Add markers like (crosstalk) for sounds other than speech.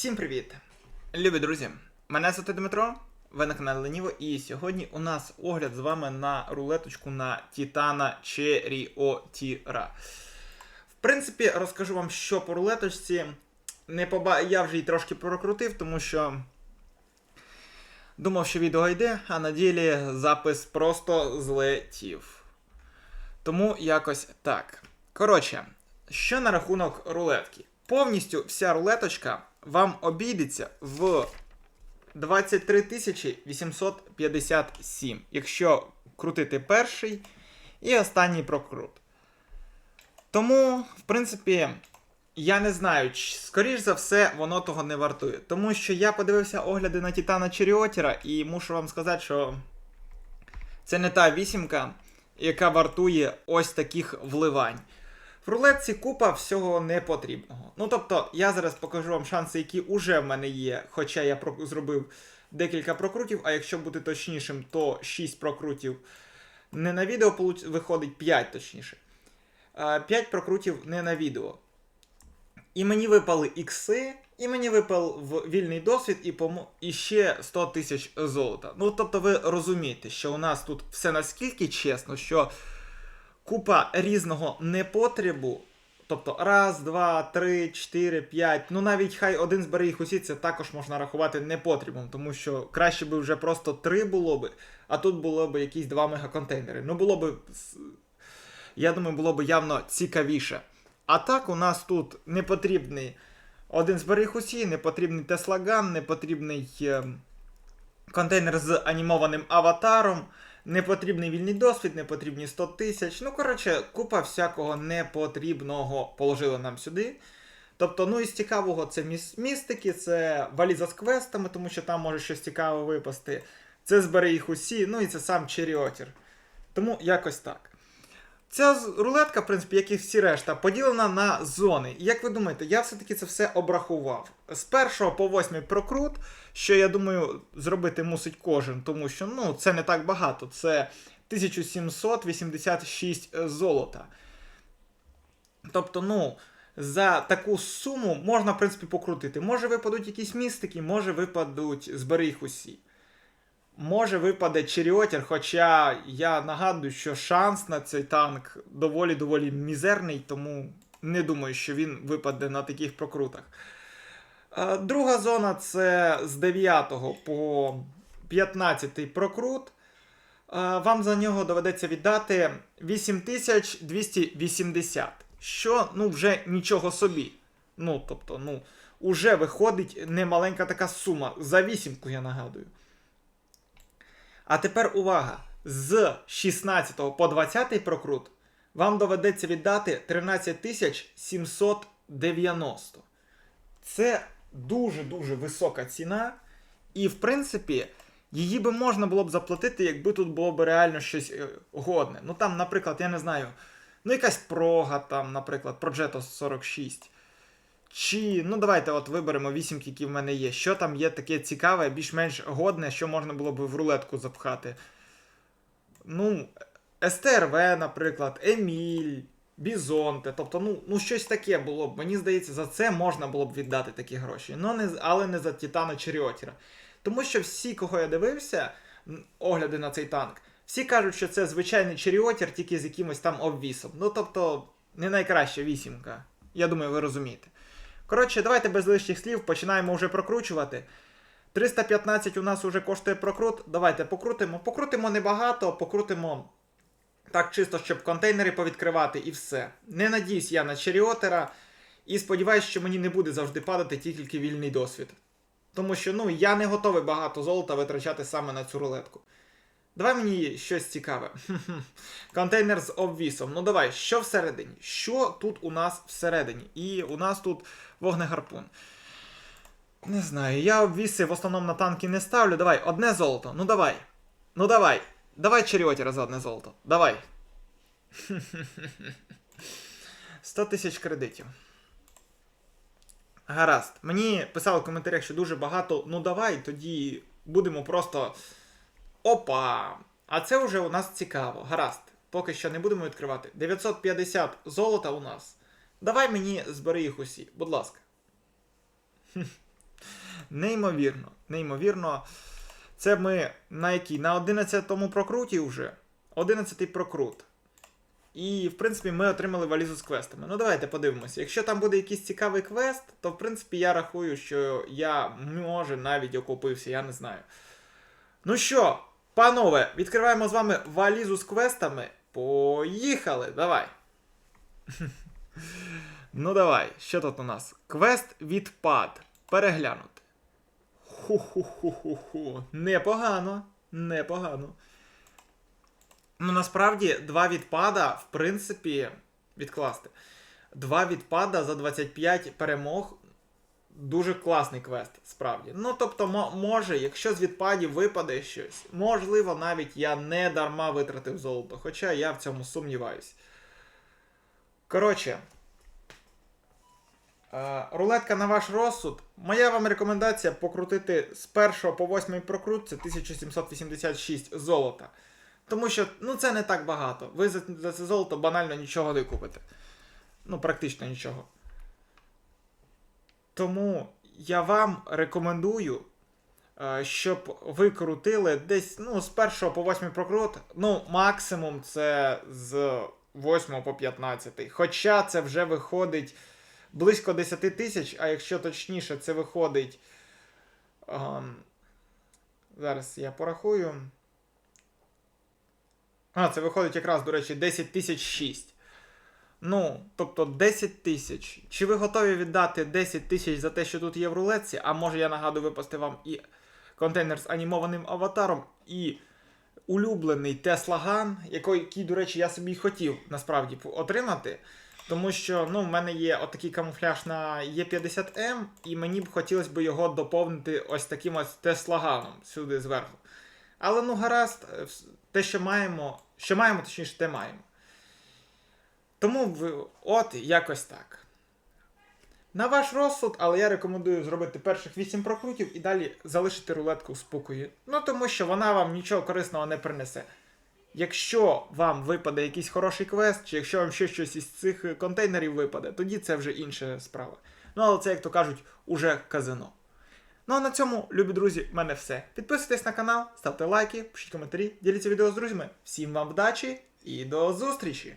Всім привіт! Любі друзі! Мене звати Дмитро, ви на каналі Леніво, і сьогодні у нас огляд з вами на рулеточку на Титана Черіотіра. В принципі, розкажу вам, що по рулеточці. Не поба... Я вже її трошки прокрутив, тому що думав, що відео йде, а на ділі запис просто злетів. Тому якось так. Коротше, що на рахунок рулетки? Повністю вся рулеточка вам обійдеться в 23 857, якщо крутити перший і останній прокрут. Тому, в принципі, я не знаю, скоріш за все, воно того не вартує. Тому що я подивився огляди на Титана Черіотіра, і мушу вам сказати, що це не та вісімка, яка вартує ось таких вливань. Рулетці купа всього непотрібного. Ну тобто, я зараз покажу вам шанси, які уже в мене є, хоча я зробив декілька прокрутів, а якщо бути точнішим, то 6 прокрутів не на відео виходить 5 точніше. 5 прокрутів не на відео. І мені випали ікси, і мені випав в вільний досвід і, помо... і ще 100 тисяч золота. Ну тобто ви розумієте, що у нас тут все наскільки чесно, що купа різного непотребу. Тобто раз, два, три, чотири, п'ять. Ну навіть хай один збере їх усі, це також можна рахувати непотребом, тому що краще би вже просто три було би, а тут було б якісь два мегаконтейнери. Ну було б. Я думаю, було б явно цікавіше. А так у нас тут непотрібний один зберіг усі, непотрібний Теслаган, непотрібний ем, контейнер з анімованим аватаром, непотрібний вільний досвід, непотрібні 100 тисяч. Ну, коротше, купа всякого непотрібного положили нам сюди. Тобто, ну із цікавого це містики, це валіза з квестами, тому що там може щось цікаве випасти. Це збере їх усі, ну і це сам Черіотір. Тому якось так. Ця рулетка, в принципі, як і всі решта, поділена на зони. І як ви думаєте, я все-таки це все обрахував. З першого по восьмий прокрут, що я думаю, зробити мусить кожен, тому що ну, це не так багато. Це 1786 золота. Тобто, ну, за таку суму можна, в принципі, покрутити. Може випадуть якісь містики, може випадуть збери їх усі. Може випаде Черіотір, хоча я нагадую, що шанс на цей танк доволі-доволі мізерний, тому не думаю, що він випаде на таких прокрутах. Е, Друга зона це з 9 по 15 прокрут. Е, Вам за нього доведеться віддати 8280, що ну вже нічого собі. Ну, тобто, ну, уже виходить немаленька така сума. За вісімку, я нагадую. А тепер увага! З 16 по 20 прокрут вам доведеться віддати 13 790. Це дуже-дуже висока ціна. І, в принципі, її би можна було б заплатити, якби тут було б реально щось е, годне. Ну там, наприклад, я не знаю, ну якась прога, там, наприклад, Progetto 46. Чи, ну давайте от виберемо вісімки, які в мене є. Що там є таке цікаве, більш-менш годне, що можна було б в рулетку запхати. Ну, СТРВ, наприклад, Еміль, Бізонте. Тобто, ну, ну щось таке було б. Мені здається, за це можна було б віддати такі гроші. Ну, не, але не за Титана Черіотіра. Тому що всі, кого я дивився, огляди на цей танк, всі кажуть, що це звичайний Черіотір, тільки з якимось там обвісом. Ну, тобто, не найкраща вісімка. Я думаю, ви розумієте. Коротше, давайте без лишніх слів починаємо вже прокручувати. 315 у нас вже коштує прокрут. Давайте покрутимо. Покрутимо небагато, покрутимо так чисто, щоб контейнери повідкривати і все. Не надіюсь я на Черіотера. І сподіваюся, що мені не буде завжди падати тільки вільний досвід. Тому що ну, я не готовий багато золота витрачати саме на цю рулетку. Давай мені щось цікаве. (laughs) Контейнер з обвісом. Ну давай, що всередині? Що тут у нас всередині? І у нас тут вогнегарпун. Не знаю, я обвіси в основному на танки не ставлю. Давай, одне золото. Ну давай. Ну давай. Давай Черіотіра за одне золото. Давай. (laughs) 100 тисяч кредитів. Гаразд. Мені писали в коментарях, що дуже багато. Ну давай, тоді будемо просто. Опа! А це вже у нас цікаво. Гаразд. Поки що не будемо відкривати. 950 золота у нас. Давай мені збери їх усі, будь ласка. (laughs) Неймовірно, неймовірно. Це ми на якій? На 11-му прокруті вже. 11-й прокрут. І, в принципі, ми отримали валізу з квестами. Ну, давайте подивимося. Якщо там буде якийсь цікавий квест, то в принципі я рахую, що я може навіть окупився, я не знаю. Ну що, панове, відкриваємо з вами валізу з квестами. Поїхали! Давай. (laughs) Ну давай, що тут у нас? Квест відпад. Переглянути. Ху-ху-ху-ху-ху. Непогано. Непогано. Ну, насправді, два відпада, в принципі, відкласти. Два відпада за 25 перемог. Дуже класний квест, справді. Ну, тобто, мо- може, якщо з відпадів випаде щось, можливо, навіть я не дарма витратив золото, хоча я в цьому сумніваюсь. Коротше. Е, рулетка на ваш розсуд. Моя вам рекомендація покрутити з 1 по 8 прокрут, це 1786 золота. Тому що ну, це не так багато. Ви за, це золото банально нічого не купите. Ну, практично нічого. Тому я вам рекомендую, е, щоб ви крутили десь ну, з 1 по 8 прокрут. Ну, максимум це з 8 по 15. Хоча це вже виходить близько 10 тисяч, а якщо точніше, це виходить. ем, зараз я порахую. А, це виходить якраз, до речі, 10 тисяч 6. Ну, тобто 10 тисяч. Чи ви готові віддати 10 тисяч за те, що тут є в рулетці? А може я нагадую випасти вам і контейнер з анімованим аватаром, і улюблений Tesla Gun, який, до речі, я собі хотів насправді отримати. Тому що ну, в мене є отакий камуфляж на Е50М, і мені б хотілося б його доповнити ось таким ось Теслаганом сюди зверху. Але ну гаразд, е, те, що маємо, що маємо, точніше, те маємо. Тому от якось так. На ваш розсуд, але я рекомендую зробити перших 8 прокрутів і далі залишити рулетку в спокої. Ну тому що вона вам нічого корисного не принесе. Якщо вам випаде якийсь хороший квест, чи якщо вам ще щось із цих контейнерів випаде, тоді це вже інша справа. Ну але це, як то кажуть, уже казино. Ну а на цьому, любі друзі, в мене все. Підписуйтесь на канал, ставте лайки, пишіть коментарі, діліться відео з друзями. Всім вам вдачі і до зустрічі!